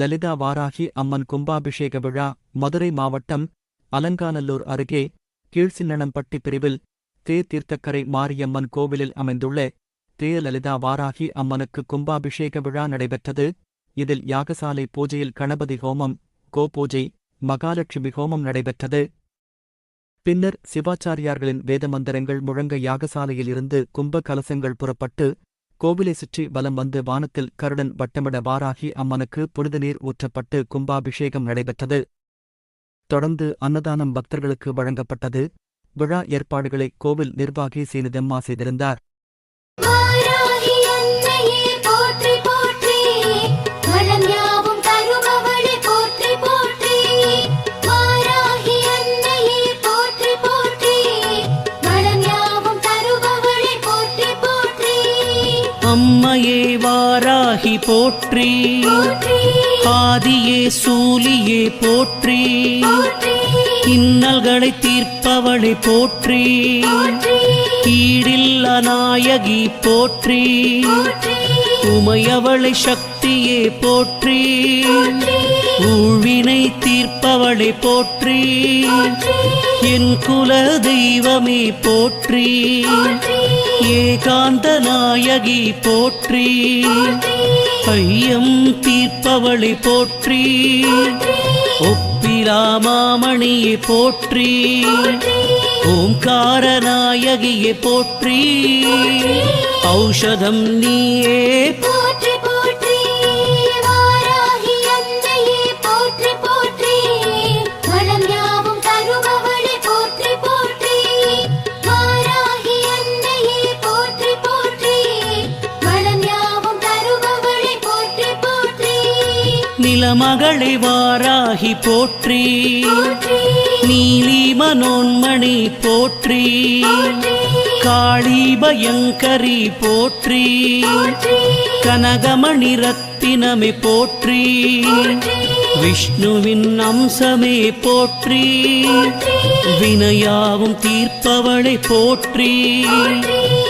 லலிதா வாராகி அம்மன் கும்பாபிஷேக விழா மதுரை மாவட்டம் அலங்காநல்லூர் அருகே கீழ்சின்னணம்பட்டி பிரிவில் தே. தீர்த்தக்கரை மாரியம்மன் கோவிலில் அமைந்துள்ள தே. லலிதா வாராகி அம்மனுக்கு கும்பாபிஷேக விழா நடைபெற்றது. இதில் யாகசாலை பூஜையில் கணபதி ஹோமம் கோபூஜை மகாலட்சுமி ஹோமம் நடைபெற்றது. பின்னர் சிவாச்சாரியார்களின் வேதமந்திரங்கள் முழங்க யாகசாலையில் இருந்து கும்ப கலசங்கள் புறப்பட்டு கோவிலை சுற்றி வலம் வந்து வானத்தில் கருடன் வட்டமிட வாராகி அம்மனுக்கு புனித நீர் ஊற்றப்பட்டு கும்பாபிஷேகம் நடைபெற்றது. தொடர்ந்து அன்னதானம் பக்தர்களுக்கு வழங்கப்பட்டது. விழா ஏற்பாடுகளை கோவில் நிர்வாகி சீனிதம்மா செய்திருந்தார். வாராகி போற்றி. ஆதியே சூலியே போற்றி. இன்னல்களை தீர்ப்பவளை போற்றி. போற்றி. ஈடில்ல நாயகி போற்றி. உமையவளை சக்தியே போற்றி. போற்றி. ஊழ்வினை தீர்ப்பவளை போற்றி. என் குல தெய்வமே போற்றி. ஏகாந்த நாயகி போற்றி. ஐயம் தீர்ப்பவளை போற்றி. ஒப்பிலாமாமணியை போற்றி. ஓங்கார நாயகியை போற்றி. ஔஷதம் நீயே போ நிலமகளை வாராகி போற்றி. நீலி மனோன்மணி போற்றி. காளி பயங்கரி போற்றி. கனகமணி ரத்தினமே போற்றி. விஷ்ணுவின் அம்சமே போற்றி. வினையாவும் தீர்ப்பவளை போற்றி.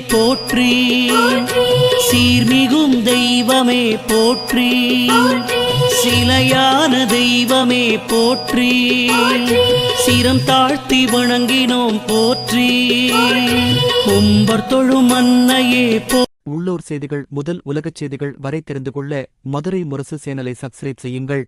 போற்றி. சீர்மிகும் தெய்வமே போற்றி. சிலையான தெய்வமே போற்றி. சிரம் தாழ்த்தி வணங்கினோம் போற்றி. கும்பர் தொழும் அன்னையே போ உள்ளூர் செய்திகள் முதல் உலகச் செய்திகள் வரை தெரிந்து கொள்ள மதுரை முரசு சேனலை சப்ஸ்கிரைப் செய்யுங்கள்.